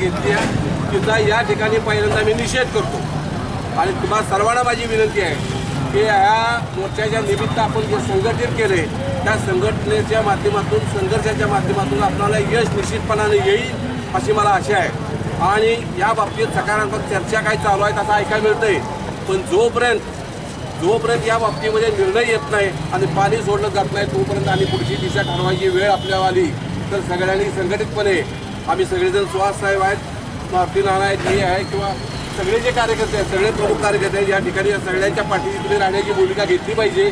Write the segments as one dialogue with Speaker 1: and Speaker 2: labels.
Speaker 1: घेतली आहे तिचा या ठिकाणी पहिल्यांदा मी निषेध करतो. आणि तुम्हाला सर्वांना माझी विनंती आहे की या मोर्चाच्या निमित्त आपण जे संघटित केले त्या संघटनेच्या माध्यमातून संघर्षाच्या माध्यमातून आपल्याला यश निश्चितपणाने येईल अशी मला आशा आहे. आणि या बाबतीत सकारात्मक चर्चा काही चालू आहेत असं ऐकायला मिळतंय. पण जोपर्यंत जोपर्यंत या बाबतीमध्ये निर्णय येत नाही आणि पाणी सोडलं जात नाही तोपर्यंत आणि पुढची दिशा ठरवायची वेळ आपल्याला आली. तर सगळ्यांनी संघटितपणे आम्ही सगळेजण सुहास साहेब आहेत मारुती नाना आहेत मी आहे किंवा सगळे जे कार्यकर्ते आहेत सगळे प्रमुख कार्यकर्ते आहेत या ठिकाणी सगळ्यांच्या पाठीशी तुम्ही राहण्याची भूमिका घेतली पाहिजे.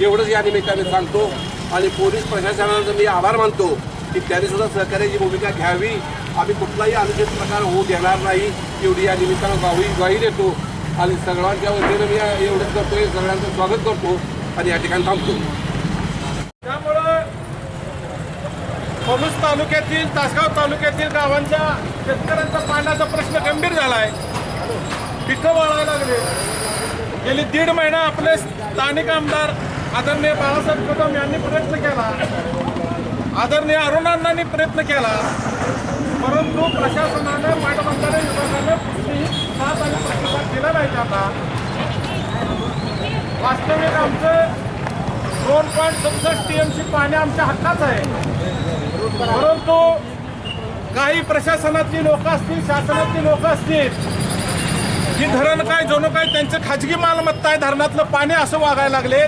Speaker 1: एवढंच या निमित्ताने सांगतो. आणि पोलीस प्रशासनाचा मी आभार मानतो की त्यांनी सुद्धा सहकार्याची भूमिका घ्यावी. आम्ही कुठलाही अनुचित प्रकार होऊ देणार नाही. एवढी या निमित्तानं ग्वाही ग्वाही देतो. आणि सगळ्यांच्या वतीनं मी एवढंच करतोय सगळ्यांचं स्वागत करतो. आणि या ठिकाणी थांबतो
Speaker 2: त्यामुळं पणूस तालुक्यातील तासगाव तालुक्यातील गावांच्या शेतकऱ्यांचा पाण्याचा प्रश्न गंभीर झाला आहे पिकं वाळायला लागले. गेली दीड महिना आपले स्थानिक आमदार आदरणीय बाळासाहेब कदम यांनी प्रयत्न केला. आदरणीय अरुणांनी प्रयत्न केला. परंतु प्रशासनाने पाटबंधारे विभागाने कुठलीही साथ आणि प्रतिसाद दिला नाही त्यांना वास्तविक आमचं दोन पॉईंट सदुसष्ट सी पाणी आमच्या हक्काचं आहे. परंतु काही प्रशासनातली लोक असतील शासनातली लोक असतील की धरण काय जणू काय त्यांचं खाजगी मालमत्ता आहे धरणातलं पाणी असं वागायला लागले.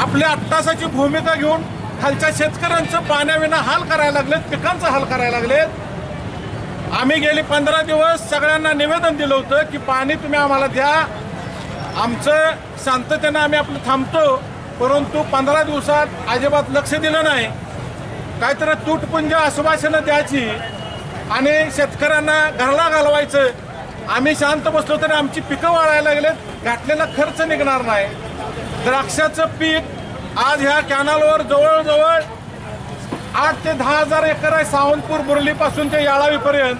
Speaker 2: आपल्या अट्टासाची भूमिका घेऊन खालच्या शेतकऱ्यांचं पाण्याविना हाल करायला लागलेत पिकांचा हाल करायला लागलेत. आम्ही गेली पंधरा दिवस सगळ्यांना निवेदन दिलं होतं की पाणी तुम्ही आम्हाला द्या. आमचं शांततेनं आम्ही आपलं थांबतो. परंतु पंधरा दिवसात अजिबात लक्ष दिलं नाही. काहीतरी तुटपुंज आश्वासनं द्यायची आणि शेतकऱ्यांना घरला घालवायचं. आम्ही शांत बसलो तरी आमची पिकं वाळायला लागलेत घातलेला खर्च निघणार नाही. द्राक्षाचं पीक आज ह्या कॅनलवर जवळजवळ आठ ते दहा हजार एकर आहे सावंतपूर बुरलीपासून ते याळावीपर्यंत.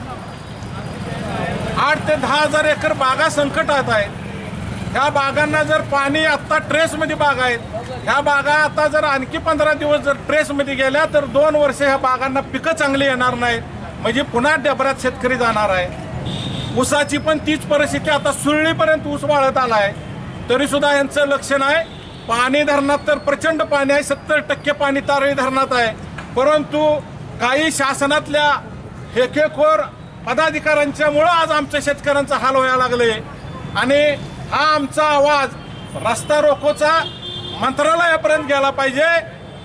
Speaker 2: आठ ते दहा हजार एकर बागा संकटात आहेत. ह्या बागांना जर पाणी आत्ता ट्रेसमध्ये बाग आहेत ह्या बागा आता जर आणखी पंधरा दिवस जर ट्रेसमध्ये गेल्या तर दोन वर्ष ह्या बागांना पिकं चांगली येणार नाहीत. म्हणजे पुन्हा डबऱ्यात शेतकरी जाणार आहे. ऊसाची पण तीच परिस्थिती आता सुरळीपर्यंत ऊस वाळत आला आहे तरी सुद्धा यांचं लक्ष नाही. पाणी धरणात तर प्रचंड पाणी आहे सत्तर टक्के पाणी तारळी धरणात आहे. परंतु काही शासनातल्या हेकेखोर पदाधिकाऱ्यांच्यामुळं आज आमच्या शेतकऱ्यांचा हाल व्हायला लागले आणि हा आमचा आवाज रस्ता रोकोचा मंत्रालयापर्यंत गेला पाहिजे.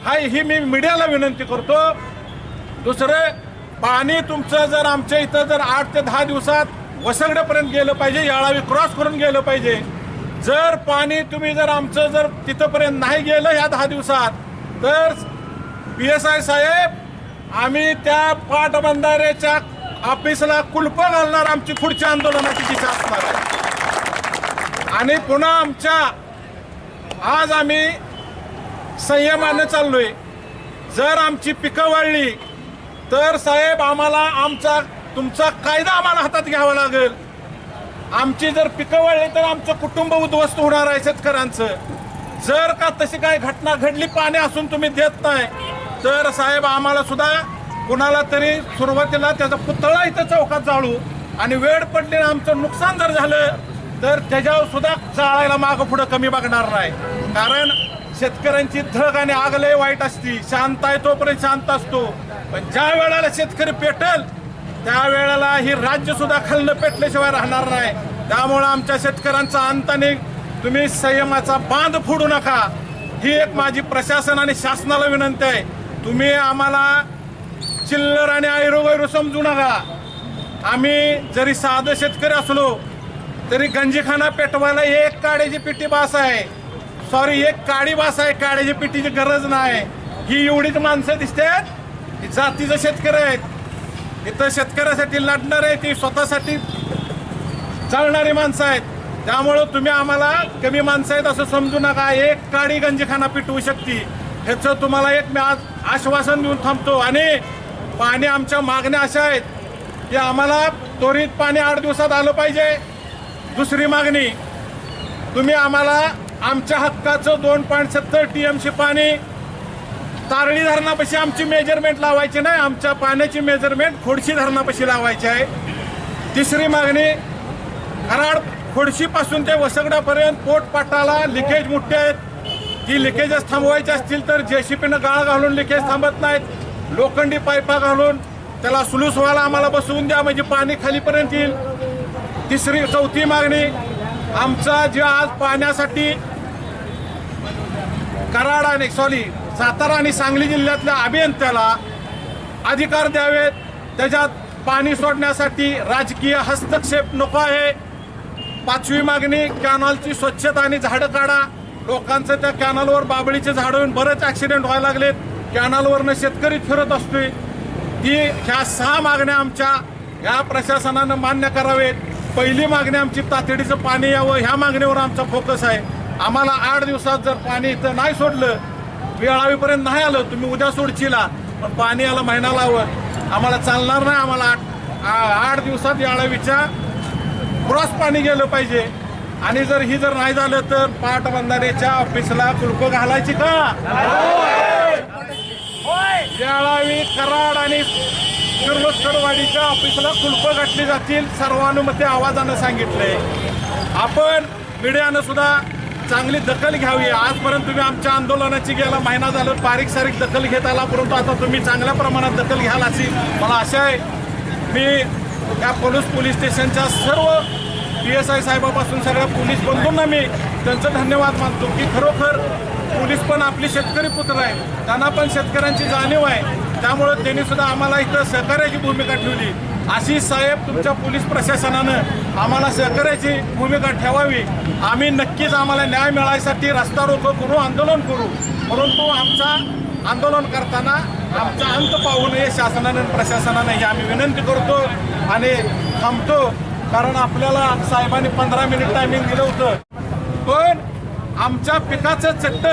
Speaker 2: हा ही मी मीडियाला विनंती करतो. दुसरं पाणी तुमचं जर आमच्या इथं जर आठ ते दहा दिवसात वसंगड्यापर्यंत गेलं पाहिजे याळावी क्रॉस करून गेलं पाहिजे. जर पाणी तुम्ही जर आमचं जर तिथंपर्यंत नाही गेलं ह्या दहा दिवसात तर पी एस आय साहेब आम्ही त्या पाटबंधाऱ्याच्या ऑफिसला कुलप घालणार आमची पुढच्या आंदोलनाची दिशा असणार आहे. आणि पुन्हा आमच्या आज आम्ही संयमानं चाललोय. जर आमची पिकं वाढली तर साहेब आम्हाला आमचा तुमचा कायदा आम्हाला हातात घ्यावा लागेल. आमची जर पिकं वाढली तर आमचं कुटुंब उद्ध्वस्त होणार आहे शेतकऱ्यांचं. जर का तशी काय घटना घडली पाणी असून तुम्ही देत नाही तर साहेब आम्हाला सुद्धा कुणाला तरी सुरुवातीला त्याचा पुतळा इथं चौकात जाळू आणि वेळ पडली आमचं नुकसान जर झालं तर त्याच्यावर सुद्धा चाळायला मागं पुढं कमी बघणार नाही. कारण शेतकऱ्यांची धग आणि आग लय वाईट असती. शांत आहे तोपर्यंत शांत असतो. पण ज्या वेळेला शेतकरी पेटल त्या वेळेला ही राज्य सुद्धा खालनं पेटल्याशिवाय राहणार नाही. त्यामुळं आमच्या शेतकऱ्यांचा अंताने तुम्ही संयमाचा बांध फोडू नका. ही एक माझी प्रशासन आणि शासनाला विनंती आहे. तुम्ही आम्हाला चिल्लर आणि ऐरोगैरो समजू नका. आम्ही जरी साधं शेतकरी असलो तरी गंजीखाना पेटवायला एक काड्याची पिठी बास आहे. सॉरी एक काडी बास आहे काड्याची पिठीची गरज नाही. ही एवढीच माणसं दिसतात ही जातीचं शेतकरी आहेत. इथं शेतकऱ्यासाठी लढणार आहे ती स्वतःसाठी चालणारी माणसं आहेत. त्यामुळं तुम्ही आम्हाला कमी माणसं आहेत असं समजू नका. एक काडी गंजीखाना पिटवू शकते. ह्याचं तुम्हाला एक मी आज आश्वासन देऊन थांबतो. आणि पाणी आमच्या मागण्या अशा आहेत की आम्हाला त्वरित पाणी आठ दिवसात आलं पाहिजे. दुसरी मागणी तुम्ही आम्हाला आमच्या हक्काचं दोन पॉईंट सत्तर टी एमशी पाणी तारळी धरणापाशी आमची मेजरमेंट लावायची नाही आमच्या पाण्याची मेजरमेंट खोडशी धरणापाशी लावायची आहे. तिसरी मागणी कराड खोडशीपासून ते वसगडापर्यंत पोटपाटाला लिकेज मोठे आहेत. ती लिकेजेस थांबवायची असतील तर जेसीपीनं गाळ घालून लिकेज थांबत नाहीत. लोखंडी पायपा घालून त्याला सुलूस व्हायला आम्हाला बसवून द्या म्हणजे पाणी खालीपर्यंत येईल. तिसरी चौथी मागणी आमचा जे आज पाण्यासाठी कराड आणि सॉरी सातारा आणि सांगली जिल्ह्यातल्या अभियंत्याला अधिकार द्यावेत. त्याच्यात पाणी सोडण्यासाठी राजकीय हस्तक्षेप नको आहे. पाचवी मागणी कॅनॉलची स्वच्छता आणि झाडं काढा. लोकांचं त्या कॅनॉलवर बाबळीचे झाडं येऊन बरेच ऍक्सिडेंट व्हायला लागलेत. कॅनॉलवरनं शेतकरी फिरत असतोय. ती ह्या सहा मागण्या आमच्या या प्रशासनानं मान्य करावेत. पहिली मागणी आमची तातडीचं पाणी यावं ह्या मागणीवर आमचा फोकस आहे. आम्हाला आठ दिवसात जर पाणी इथं नाही सोडलं वेळावीपर्यंत नाही आलं तुम्ही उद्या सोडचिला पण पाणी याला महिना लावं आम्हाला चालणार नाही आम्हाला आठ आठ दिवसात याळावीच्या क्रॉस पाणी गेलं पाहिजे. आणि जर ही जर नाही झालं तर पाटबंधारेच्या ऑफिसला कुलप घालायची का? याळावी कराड आणि किर्लोस्करवाडीच्या ऑफिसला कुलप गाठली जातील सर्वानुमते आवाजानं सांगितलंय आपण मीडियानं सुद्धा चांगली दखल घ्यावी. आजपर्यंत तुम्ही आमच्या आंदोलनाची गेला महिना झालं बारीक सारीक दखल घेत आला परंतु आता तुम्ही चांगल्या प्रमाणात दखल घ्याल अशी मला आशा आहे. मी या पोलीस पोलीस स्टेशनच्या सर्व पी एस आय साहेबापासून सगळ्या पोलीस बंधूंना मी त्यांचं धन्यवाद मानतो की खरोखर पोलीस पण आपली शेतकरी पुत्र आहे त्यांना पण शेतकऱ्यांची जाणीव आहे. त्यामुळं त्यांनी सुद्धा आम्हाला इथं सहकार्याची भूमिका ठेवली. अशी साहेब तुमच्या पोलीस प्रशासनानं आम्हाला सहकार्याची भूमिका ठेवावी. आम्ही नक्कीच आम्हाला न्याय मिळायसाठी रस्ता रोको करू आंदोलन करू. परंतु आमचा आंदोलन करताना आमचा अंत पाहू नये शासनानं प्रशासनानं ही आम्ही विनंती करतो आणि थांबतो कारण आपल्याला साहेबांनी पंधरा मिनिट टायमिंग दिलं होतं. पण आमच्या पिकाचं चट्ट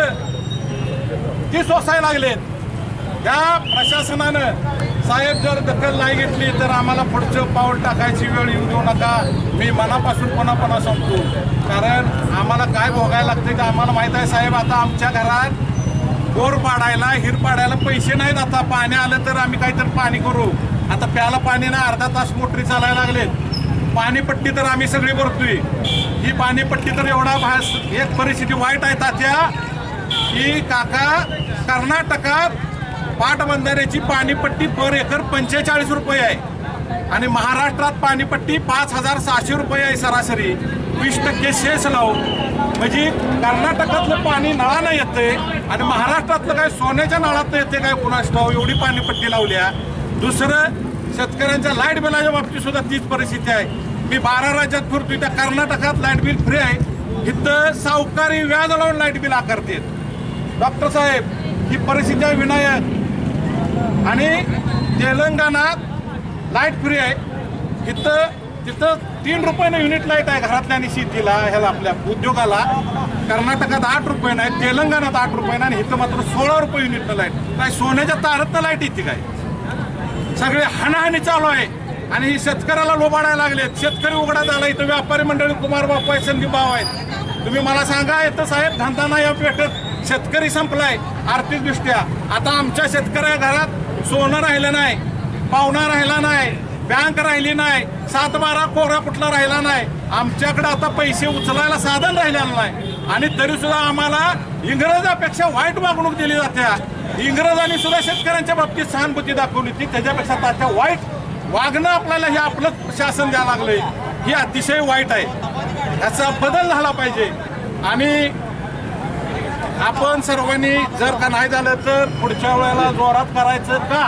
Speaker 2: ती सोसायला लागलेत. या प्रशासनानं साहेब जर दखल नाही घेतली तर आम्हाला पुढचं पाऊल टाकायची वेळ येऊ देऊ नका. मी मनापासून कोणापणा सांगतो कारण आम्हाला काय भोगायला लागते का आम्हाला माहीत आहे साहेब. आता आमच्या घरात बोर पाडायला हिर पाडायला पैसे नाहीत आता. पाणी आलं तर आम्ही काहीतरी पाणी करू. आता प्याला पाणी ना अर्धा तास मोटरी चालायला लागलेत. पाणीपट्टी तर आम्ही सगळी भरतोय. ही पाणीपट्टी तर एवढा भास एक परिस्थिती वाईट आहे तात्या की काका कर्नाटकात पाटबंधाऱ्याची पाणीपट्टी पर एकर पंचेचाळीस रुपये आहे. आणि महाराष्ट्रात पाणीपट्टी पाच हजार सहाशे रुपये आहे सरासरी. वीस टक्के शेष लावू म्हणजे कर्नाटकातलं पाणी नळानं येते आणि महाराष्ट्रातलं काय सोन्याच्या नळात येते काय कुणास ठाव एवढी पाणीपट्टी लावल्या. दुसरं शेतकऱ्यांच्या लाइट बिलाच्या बाबतीत सुद्धा तीच परिस्थिती आहे. मी बारा राज्यात फिरतो त्या कर्नाटकात लाइट बिल फ्री आहे. इथं सावकारी व्याज लावून लाइट बिल आकारते डॉक्टर साहेब ही परिस्थिती आहे विनायक. आणि तेलंगणात लाइट फ्री आहे. इथं तिथं तीन रुपयानं युनिट लाइट आहे घरातल्या आणि शेतीला ह्याला आपल्या उद्योगाला. कर्नाटकात आठ रुपयानं आहे तेलंगणात आठ रुपयानं आणि इथं मात्र सोळा रुपये युनिटनं लाइट काय सोन्याच्या तारातनं लाइट येते काय? सगळे हाणाहाणी चालू आहे. आणि ही शेतकऱ्याला लोबाडायला लागलेत. शेतकरी उघडा झाला इथं व्यापारी मंडळी कुमार बापू आहे संदीप भाव आहेत. तुम्ही मला सांगा इथं साहेब धंदा नाही या पेटत शेतकरी संपलाय आर्थिकदृष्ट्या आता आमच्या शेतकऱ्या घरात सोनं राहिलं नाही पाहुणा राहिला नाही बँक राहिली नाही सात बारा कोरा कुठला राहिला नाही. आमच्याकडे आता पैसे उचलायला साधन राहिलेलं नाही. आणि तरी सुद्धा आम्हाला इंग्रजापेक्षा वाईट वागणूक दिली जाते. इंग्रजांनी सुद्धा शेतकऱ्यांच्या बाबतीत सहानुभूती दाखवली ती त्याच्यापेक्षा त्याच्या वाईट वागणं आपल्याला हे आपलं शासन द्यावं लागलंय. ही अतिशय वाईट आहे. याचा बदल झाला पाहिजे. आणि आपण सर्वांनी जर का नाही झालं तर पुढच्या वेळेला जोरात करायचं का?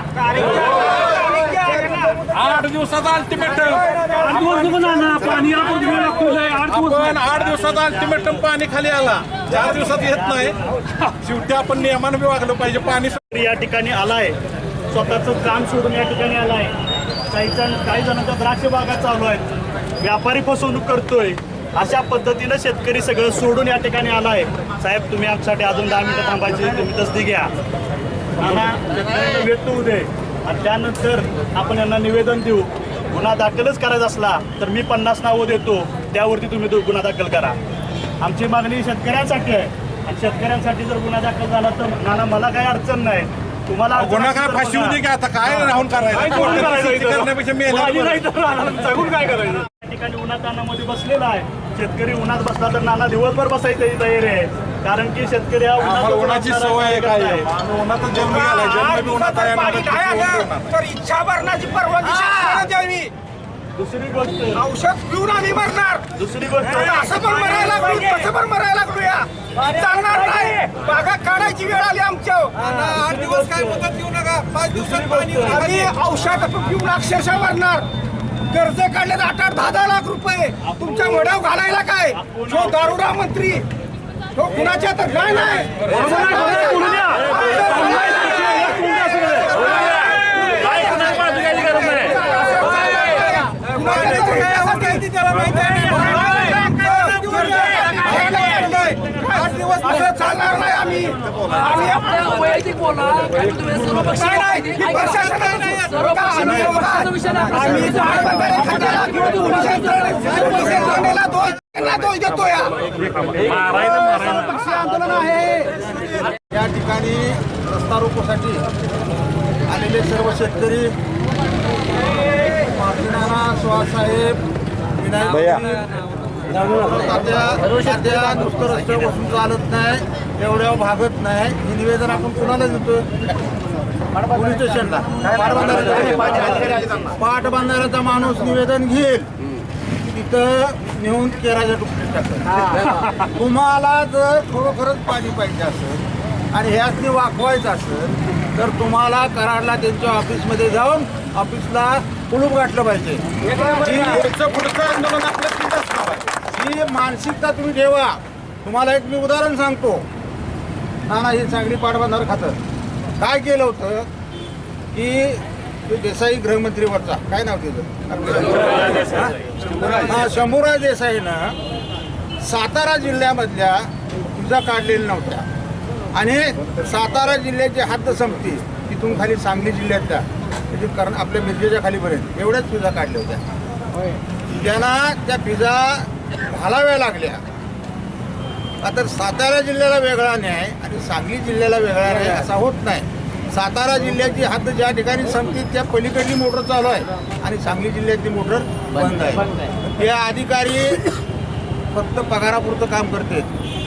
Speaker 2: आठ दिवसाचा अल्टिमेटम
Speaker 3: आठ पाणी आपण आठ
Speaker 2: आपण आठ दिवसाचा अल्टिमेटम पाणी खाली आला. चार दिवसात येत नाही. शेवटी आपण नियमानं बी वागलं पाहिजे. पाणी
Speaker 3: या ठिकाणी आलाय. स्वतःचं काम सोडून या ठिकाणी आलाय. काही जण काही जणांच्या द्राक्ष बागा चालू आहेत. व्यापारी फसवणूक करतोय. अशा पद्धतीनं शेतकरी सगळं सोडून या ठिकाणी आलाय. साहेब तुम्ही आमच्यासाठी अजून दहा मिनिटं थांबायची तुम्ही तसदी घ्या. होऊ दे आणि त्यानंतर आपण यांना निवेदन देऊ. गुन्हा दाखलच करायचा असला तर मी पन्नास नावं देतो. त्यावरती तुम्ही तो गुन्हा दाखल करा. आमची मागणी शेतकऱ्यांसाठी आहे. आणि शेतकऱ्यांसाठी जर गुन्हा दाखल झाला तर नाना मला काही अडचण नाही. तुम्हाला
Speaker 2: काय फाशी
Speaker 3: बघा.
Speaker 2: होऊ दे की आता काय राहून
Speaker 3: काय करायचं काय करायचं? या ठिकाणी उन्हातानामध्ये बसलेला आहे. शेतकरी उन्हात बसला तर नाना दिवसभर बसायचं ही तयारी आहे कारण की शेतकरी हा उन्हात
Speaker 2: उन्हाची सवय आहे काय? आहे. आम्ही उन्हातच जन्म गेला जन्म बी उन्हात आहे आणि
Speaker 4: आलं. तर इच्छा भरण्याची परवानगी द्यावी.
Speaker 3: दुसरी गोष्ट.
Speaker 4: औषध पिऊन आम्ही मरणार.
Speaker 3: दुसरी गोष्ट.
Speaker 4: असं पण मरायला लागलो तसं पण मरायला लागलो या चालणार नाही. बागा काढायची वेळ आली आमच्या
Speaker 1: आठ दिवस काय मुदत देऊ नका. पाच दिवसात पाणी
Speaker 4: औषध पिऊन अक्षरशः मरणार. कर्ज काढले आठ आठ दहा दहा लाख रुपये तुमच्या वड्याव घालायला काय जो दारुडा मंत्री तो कुणाच्या तर काय नाही
Speaker 3: आहे, बरोबर आहे, बोलू द्या. चांगला आहे, चांगला आहे, एक मुलगा असू दे. बोलू द्या. काय कुणाला काळजी घ्यायची गरज नाही.
Speaker 4: आठ दिवस असं चालणार नाही आम्ही. आम्ही
Speaker 5: वैयक्तिक बोला
Speaker 4: दोष देतो या पक्षी आंदोलन आहे.
Speaker 6: या ठिकाणी रस्ता रोकोसाठी आलेले सर्व शेतकरी मार्टिनाना सुहाससाहेब विनायक तात्या तात्या नुसतं रस्त्यावर बसून चालत नाही एवढ्या भागत नाही हे निवेदन आपण कुणाला देतो पोलीस स्टेशनला पाटबंधाऱ्याचा पाटबंधाऱ्याचा माणूस निवेदन घेईल. तिथं नेऊन केराच्या टुकडीत तुम्हाला जर खरोखरच पाणी पाहिजे असेल आणि ह्याचनी वाकवायचं असेल तर तुम्हाला कराडला त्यांच्या ऑफिसमध्ये जाऊन ऑफिसला कुलूप गाठलं पाहिजे.
Speaker 2: पुढचं आंदोलन आपलं
Speaker 6: जी मानसिकता तुम्ही ठेवा. तुम्हाला एक मी उदाहरण सांगतो. ना ना ही चांगली पाटबंधार खातं. काय केलं होतं? की ते देसाई गृहमंत्रीवरचा काय नाव त्याचं? हा? शंभूराज देसाईनं सातारा जिल्ह्यामधल्या तुझा काढलेल्या नव्हत्या आणि सातारा जिल्ह्याची हद्द संपती तिथून खाली सांगली जिल्ह्यातल्या म्हणजे कर्ण आपल्या मिरजेच्या खालीपर्यंत. एवढ्याच पिझा काढल्या होत्या. त्यांना त्या पिझा घालाव्या लागल्या. आता सातारा जिल्ह्याला वेगळा न्याय आणि सांगली जिल्ह्याला वेगळा न्याय असा होत नाही. सातारा जिल्ह्याची हद्द ज्या ठिकाणी संपतील त्या पलीकडली मोटर चालू आहे आणि सांगली जिल्ह्यातली मोटर बंद आहे. या अधिकारी फक्त पगारापुरतं काम करते.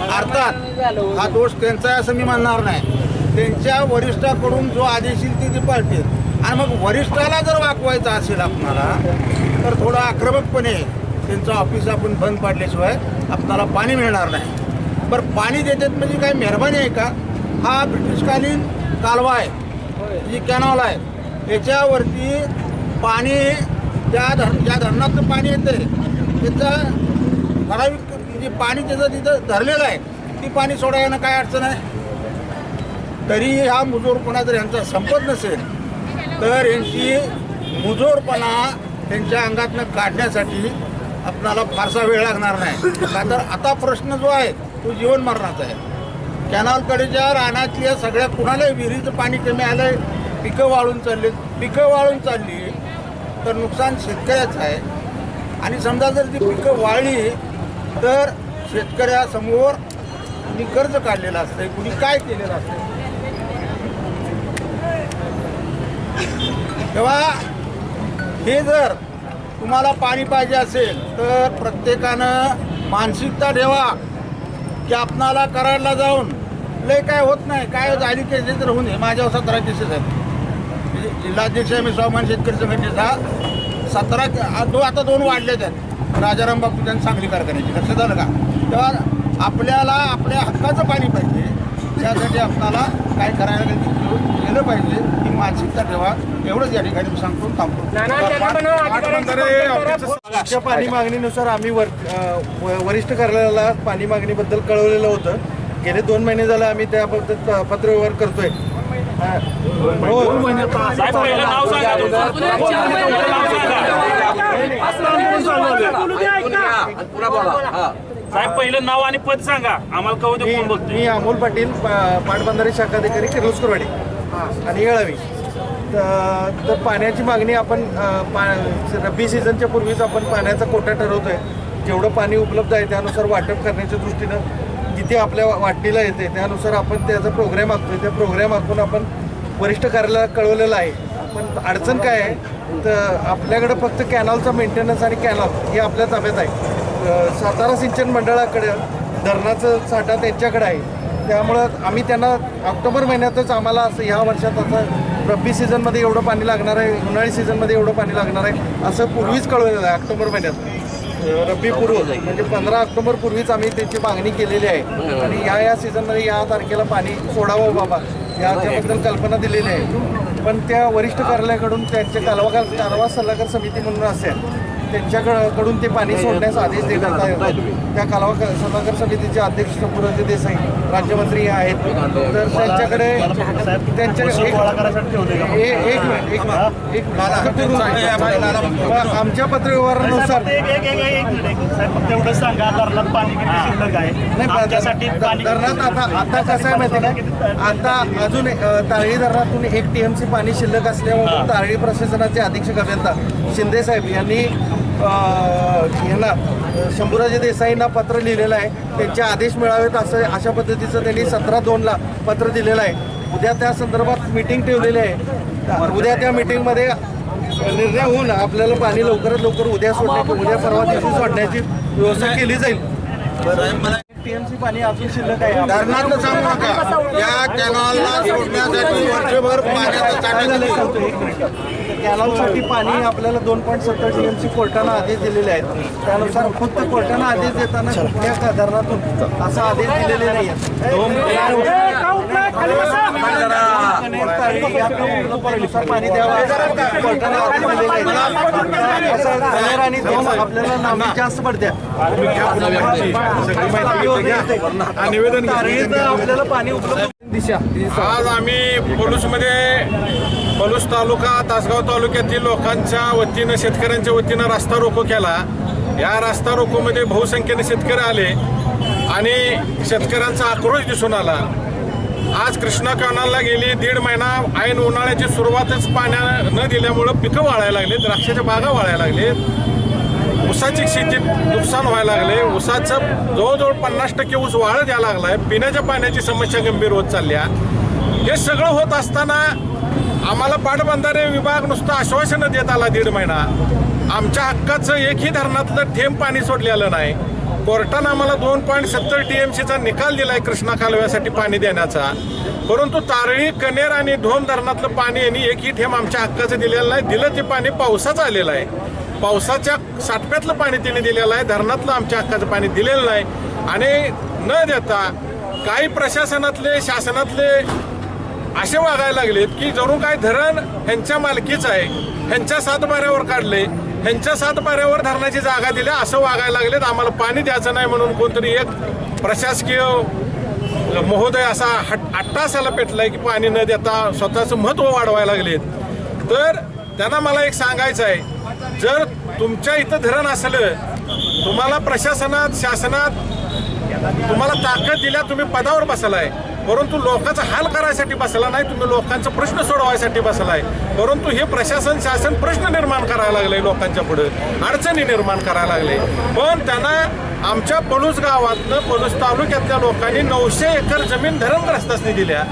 Speaker 6: अर्थात हा दोष त्यांचा आहे असं मी म्हणणार नाही. त्यांच्या वरिष्ठाकडून जो आदेश येईल ते ते पाळतील. आणि मग वरिष्ठाला जर वागवायचा असेल आपणाला तर थोडं आक्रमकपणे त्यांचं ऑफिस आपण बंद पाडल्याशिवाय आपणाला पाणी मिळणार नाही. बरं पाणी देतात म्हणजे काय मेहरबानी आहे का? हा ब्रिटिशकालीन कालवा आहे. जी कॅनॉल आहे. याच्यावरती पाणी त्या धर ज्या धरणातलं पाणी येतं त्याचं ठराविक जे पाणी त्याचं तिथं धरलेलं आहे. ती पाणी सोडायला काय अडचण आहे? तरी हा मुजोरपणा जर यांचा संपत नसेल तर यांची मुजोरपणा त्यांच्या अंगातनं काढण्यासाठी आपणाला फारसा वेळ लागणार नाही. का तर आता प्रश्न जो आहे तो जीवन मरणाचा आहे. कॅनॉलकडेच्या रानातल्या सगळ्या कुणालाही विहिरीचं पाणी कमी आलं आहे पिकं वाळून चालली. पिकं वाळून चालली तर नुकसान शेतकऱ्याचं आहे. आणि समजा जर ती पिकं वाळली तर शेतकऱ्यासमोर कुणी कर्ज काढलेलं असतंय? कुणी काय केलेलं असतंय? तेव्हा हे जर तुम्हाला पाणी पाहिजे असेल तर प्रत्येकानं मानसिकता ठेवा की आपणाला कराडला जाऊन लय काय होत नाही. काय झाली केसेस तर होऊन माझ्यावर सतरा केसेस आहेत. म्हणजे जिल्हाध्यक्ष आहे मी स्वाभिमान शेतकरी संघटनेचा सतरा दो आता दोन वाढले आहेत. राजाराम बापू त्यांनी सांगली कारखान्याची. लक्षात झालं का? तेव्हा आपल्याला आपल्या हक्काचं पाणी पाहिजे. त्यासाठी आपल्याला काय करायला गेलं पाहिजे. ही मानसिकता ठेवा. एवढंच या ठिकाणी मी सांगतो थांबतो.
Speaker 7: आमच्या पाणी मागणीनुसार आम्ही वर वरिष्ठ कार्यालयाला पाणी मागणीबद्दल कळवलेलं होतं. गेले दोन महिने झालं आम्ही त्याबद्दल पत्रव्यवहार करतोय. हो.
Speaker 3: साहेब पहिलं नाव आणि पद सांगा. आम्हाला कळू दे कोण
Speaker 7: मी
Speaker 3: बोलतोय.
Speaker 7: मी अमोल पाटील पा- पाटबंधारे शाखाधिकारी किर्लोस्करवाडी आणि येळावी. तर तर पाण्याची मागणी आपण अ, पा रब्बी सीझनच्या पूर्वीच आपण पाण्याचा कोटा ठरवतोय. जेवढं पाणी उपलब्ध आहे त्यानुसार वाटप करण्याच्या दृष्टीनं जिथे आपल्या वा- वाटणीला येते त्यानुसार आपण त्याचा प्रोग्राम आखतोय. त्या प्रोग्राम आखून आपण वरिष्ठ कार्यालयाला कळवलेलं आहे. पण अडचण काय आहे? तर आपल्याकडं फक्त कॅनॉलचा मेंटेनन्स आणि कॅनॉल हे आपल्या ताब्यात आहे. सातारा सिंचन मंडळाकडे धरणाचं साठा त्यांच्याकडे आहे. त्यामुळं आम्ही त्यांना ऑक्टोबर महिन्यातच आम्हाला असं ह्या वर्षात असं रब्बी सीझनमध्ये एवढं पाणी लागणार आहे उन्हाळी सीझनमध्ये एवढं पाणी लागणार आहे असं पूर्वीच कळवलेलं आहे ऑक्टोबर महिन्यात. रब्बी पूर्व म्हणजे पंधरा ऑक्टोबर पूर्वीच आम्ही त्यांची मागणी केलेली आहे. आणि या या सीझनमध्ये या तारखेला पाणी सोडावं बाबा. याच्याबद्दल कल्पना दिलेली आहे. पण त्या वरिष्ठ कार्यालयाकडून त्यांचे कालवा कारवा सल्लागार समिती म्हणून असेल त्यांच्याकडून ते पाणी सोडण्यास आदेश देण्यात आले. त्या कालवा सल्लागार समितीचे अध्यक्ष शंभूराजे देसाई राज्यमंत्री आहेत. तर त्यांच्याकडे
Speaker 3: का?
Speaker 7: एक. आमच्या पत्रव्यवहारानुसार
Speaker 3: सांगा धरणात पाणी शिल्लक आहे?
Speaker 7: धरणात आता आता कसं आहे माहिती का? आता अजून तारळी धरणातून एक टीएमसी पाणी शिल्लक असल्यामुळे तारळी प्रशासनाचे अधीक्षक अभियंता शिंदे साहेब यांनी अ, यांना अ, शंभूराजे देसाईंना पत्र लिहिलेलं आहे. त्यांचे आदेश मिळावेत असं अशा पद्धतीचं त्यांनी सतरा दोनला पत्र दिलेलं आहे. उद्या त्या संदर्भात मिटिंग ठेवलेली आहे. उद्या त्या मिटिंगमध्ये निर्णय होऊन आपल्याला पाणी लवकरात लवकर उद्या सोडण्याची उद्या परवा दिवशी सोडण्याची व्यवस्था केली जाईल. टीएमसी पाणी अजून शिल्लक आहे.
Speaker 6: धरणातलं सांगू नका. या कॅनॉलला सोडण्यासाठी वर्षभर पाण्याचा
Speaker 7: कॅनॉलसाठी पाणी आपल्याला दोन पॉईंट सत्तर टीएमसी कोर्टानं आदेश दिलेले आहेत. त्यानुसार फक्त कोर्टानं आदेश देताना कुठल्या का धरणातून असा आदेश दिलेले नाही पाणी द्यावं कोर्टानं आदेश दिलेले आहेत. आणि धोम आपल्याला नामी जास्त पडत्या आपल्याला पाणी उपलब्ध दिशा
Speaker 2: आज आम्ही पलूसमध्ये पलूस तालुका तासगाव तालुक्यातील लोकांच्या वतीनं शेतकऱ्यांच्या वतीनं रास्ता रोको केला. या रास्ता रोकोमध्ये बहुसंख्येने शेतकरी आले आणि शेतकऱ्यांचा आक्रोश दिसून आला. आज कृष्णा कानाला गेली दीड महिना ऐन उन्हाळ्याची सुरुवातच पाण्या न दिल्यामुळं पिकं वाळायला लागले द्राक्षाच्या बागा वाळायला लागले ऊसाची शेतीत नुकसान व्हायला लागले ऊसाचं जवळजवळ पन्नास टक्के ऊस वाळत यायला लागलाय. पिण्याच्या पाण्याची समस्या गंभीर होत चालल्या हे सगळं होत असताना आम्हाला पाटबंधारे विभाग नुसतं आश्वासनं देत आला दीड महिना. आमच्या हक्काचं एकही धरणातलं थेंब पाणी सोडलेलं नाही. कोर्टानं आम्हाला दोन पॉईंट सत्तर टीएमसीचा निकाल दिलाय कृष्णा कालव्यासाठी पाणी देण्याचा. परंतु तारळी कनेर आणि धोम धरणातलं पाणी यांनी एकही थेंब आमच्या हक्काचं दिलेलं नाही. दिलं ते पाणी पावसाचं आलेलं आहे. पावसाच्या साठप्यातलं पाणी तिने दिलेलं आहे धरणातलं आमच्या हक्काचं पाणी दिलेलं नाही. आणि न देता काही प्रशासनातले शासनातले असे वागायला लागलेत की जणू काय धरण ह्यांच्या मालकीचं आहे ह्यांच्या सातबाऱ्यावर काढले ह्यांच्या सातबाऱ्यावर धरणाची जागा दिल्या असं वागायला लागलेत. आम्हाला पाणी द्यायचं नाही म्हणून कोणतरी एक प्रशासकीय महोदय असा हट अट्टासाला पेटलाय की पाणी न देता स्वतःचं महत्त्व वाढवायला लागलेत. तर त्यांना मला एक सांगायचं आहे जर तुमच्या इथं धरण असलं तुम्हाला प्रशासनात शासनात तुम्हाला ताकद दिल्या तुम्ही पदावर बसलाय. परंतु लोकांचा हाल करायसाठी बसला नाही तुम्ही लोकांचा प्रश्न सोडवायसाठी बसलाय. परंतु हे प्रशासन शासन प्रश्न निर्माण करायला लागले लोकांच्या पुढे. अडचणी निर्माण करायला लागले. पण त्यांना आमच्या पलूस गावातनं पलूस तालुक्यातल्या लोकांनी नऊशे एकर जमीन धरणग्रस्तासनी दिल्या.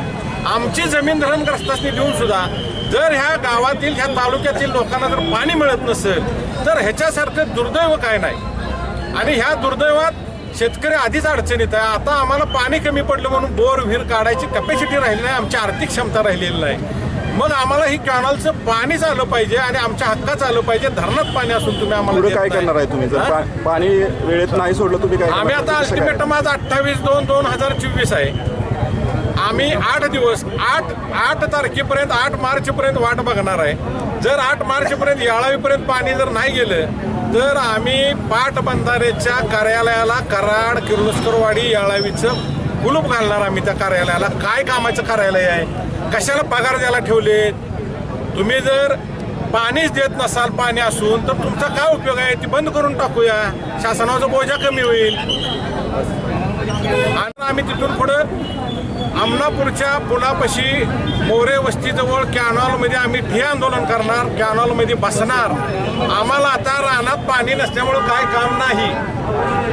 Speaker 2: आमची जमीन धरणग्रस्तासनी देऊन सुद्धा जर ह्या गावातील ह्या तालुक्यातील लोकांना जर पाणी मिळत नसेल तर ह्याच्यासारखं दुर्दैव काय नाही आणि ह्या दुर्दैवात शेतकरी आधीच अडचणीत आहे आता आम्हाला पाणी कमी पडलं म्हणून बोर विहीर काढायची कॅपॅसिटी राहिली नाही आमची आर्थिक क्षमता राहिलेली नाही मग आम्हाला ही कॅनॉलचं पाणीच आलं पाहिजे आणि आमच्या हक्काचं आलं पाहिजे धरणात पाणी असून तुम्ही आम्हाला
Speaker 8: काय. करणार आहे तुम्ही जर? पा- पाणी वेळेत नाही सोडलं तुम्ही काय
Speaker 2: आम्ही
Speaker 8: करणार?
Speaker 2: आता
Speaker 8: कसं काय?
Speaker 2: अल्टिमेटम आज अठ्ठावीस दोन दोन हजार चोवीस आहे आम्ही आठ दिवस आठ आठ तारखेपर्यंत आठ मार्चपर्यंत वाट बघणार आहे. जर आठ मार्चपर्यंत याळावीपर्यंत पाणी जर नाही गेलं तर आम्ही पाटबंधारेच्या कार्यालयाला कराड किर्लोस्करवाडी याळावीचं कुलूप घालणार आम्ही त्या कार्यालयाला. काय कामाचं कार्यालय आहे? कशाला पगार द्यायला ठेवले तुम्ही जर पाणीच देत नसाल पाणी असून तर तुमचा काय उपयोग आहे? ती बंद करून टाकूया. शासनाचा बोजा कमी होईल. आणि आम्ही तिथून पुढं आमनापूरच्या पुलापाशी मोरे वस्तीजवळ कॅनॉलमध्ये आम्ही ठिय आंदोलन करणार कॅनॉलमध्ये बसणार. आम्हाला आता रानात पाणी नसल्यामुळं काय काम नाही.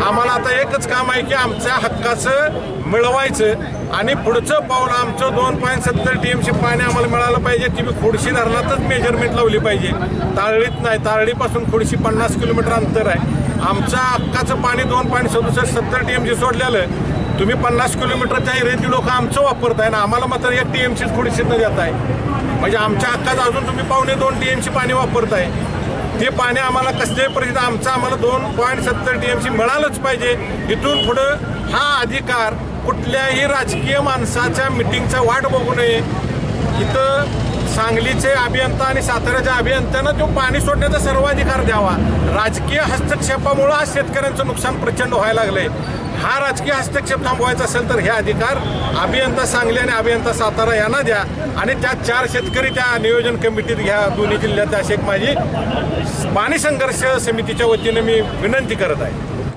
Speaker 2: आम्हाला आता एकच काम आहे की आमच्या हक्काचं मिळवायचं आणि पुढचं पाऊल आमचं दोन पॉईंट सत्तर टी एम सी पाणी आम्हाला मिळालं पाहिजे. ती मी खोडशी धरणातच मेजरमेंट लावली पाहिजे. तारळीत नाही तारळीपासून खोडशी पन्नास किलोमीटर अंतर आहे. आमच्या हक्काचं पाणी दोन पॉईंट सदुसष्ट सत्तर टी एम सोडलेलं तुम्ही पन्नास किलोमीटरच्या एरियातली लोक आमचं वापरताय ना आम्हाला मात्र एक टी एम सी न देत आहे म्हणजे आमच्या हक्कात अजून तुम्ही पावणे दोन टी एम सी पाणी वापरताय. ते पाणी आम्हाला कसल्याही परिस्थिती आमचं आम्हाला दोन पॉईंट सत्तर टी एम सी मिळालंच पाहिजे. इथून पुढं हा अधिकार कुठल्याही राजकीय माणसाच्या मिटिंगचा वाट बघू नये. इथं सांगलीचे अभियंता आणि साताऱ्याच्या अभियंत्यांना तो पाणी सोडण्याचा सर्वाधिकार द्यावा. राजकीय हस्तक्षेपामुळं आज शेतकऱ्यांचं नुकसान प्रचंड व्हायला लागलंय. हा राजकीय हस्तक्षेप थांबवायचा असेल तर हे अधिकार अभियंता सांगली आणि अभियंता सातारा यांना द्या. आणि त्या चार शेतकरी त्या नियोजन कमिटीत घ्या. दोन्ही जिल्ह्यात अशी एक माझी पाणी संघर्ष समितीच्या वतीनं मी विनंती करत आहे.